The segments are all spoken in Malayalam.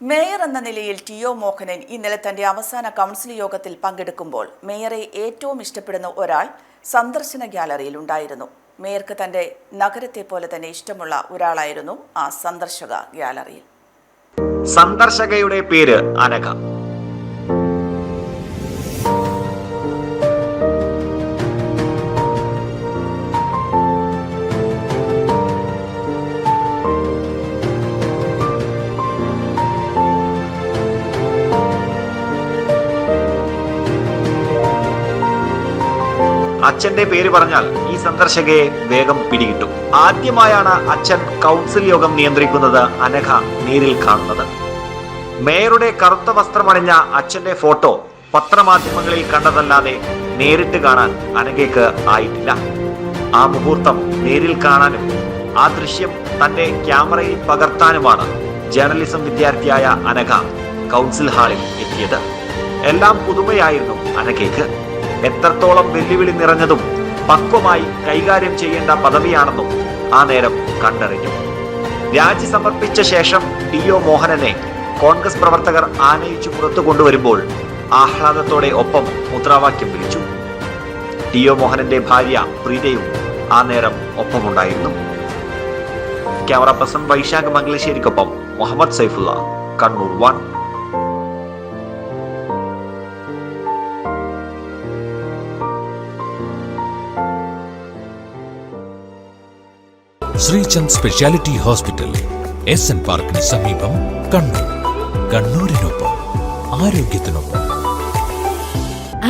മേയർ എന്ന നിലയിൽ ടി ഒ മോഹനൻ ഇന്നലെ തന്റെ അവസാന കൗൺസിൽ യോഗത്തിൽ പങ്കെടുക്കുമ്പോൾ മേയറെ ഏറ്റവും ഇഷ്ടപ്പെടുന്ന ഒരാൾ സന്ദർശന ഗ്യാലറിയിൽ ഉണ്ടായിരുന്നു. മേയർക്ക് തന്റെ നഗരത്തെ പോലെ തന്നെ ഇഷ്ടമുള്ള ഒരാളായിരുന്നു ആ സന്ദർശക ഗ്യാലറിയിൽ സന്ദർശകയുടെ പേര് അനഘ. അച്ഛന്റെ പേര് പറഞ്ഞാൽ ഈ സന്ദർശകയെ വേഗം പിടികിട്ടും. ആദ്യമായാണ് അച്ഛൻ കൗൺസിൽ യോഗം നിയന്ത്രിക്കുന്നത് അനഘ നേരിൽ കാണുന്നത്. മേയറുടെ കറുത്ത വസ്ത്രമണിഞ്ഞ അച്ഛന്റെ ഫോട്ടോ പത്രമാധ്യമങ്ങളിൽ കണ്ടതല്ലാതെ നേരിട്ട് കാണാൻ അനഘയ്ക്ക് ആയിട്ടില്ല. ആ മുഹൂർത്തം നേരിൽ കാണാനും ആ ദൃശ്യം തന്റെ ക്യാമറയിൽ പകർത്താനുമാണ് ജേർണലിസം വിദ്യാർത്ഥിയായ അനഘ കൗൺസിൽ ഹാളിൽ എത്തിയത്. എല്ലാം പുതുമയായിരുന്നു അനഘയ്ക്ക്. എത്രത്തോളം വെല്ലുവിളി നിറഞ്ഞതും പക്വമായി കൈകാര്യം ചെയ്യേണ്ട പദവിയാണെന്നും ആ നേരം കണ്ടറിഞ്ഞു. രാജി സമർപ്പിച്ച ശേഷം ടി ഒ മോഹനനെ കോൺഗ്രസ് പ്രവർത്തകർ ആനയിച്ചു പുറത്തു കൊണ്ടുവരുമ്പോൾ ആഹ്ലാദത്തോടെ ഒപ്പം മുദ്രാവാക്യം വിളിച്ചു. ടി ഒ മോഹനന്റെ ഭാര്യ പ്രീതയും ആ നേരം ഒപ്പമുണ്ടായിരുന്നു. Camera person Vaishakh മംഗലശ്ശേരിക്കൊപ്പം Muhammad Saifulla Kannur one. Sreechand speciality hospital S N പാർക്കിന് സമീപം കണ്ണൂർ. കണ്ണൂരിനൊപ്പം ആരോഗ്യത്തിനൊപ്പം.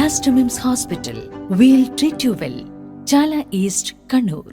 Aster MIMS hospital we'll treat you well Chala east Kannur.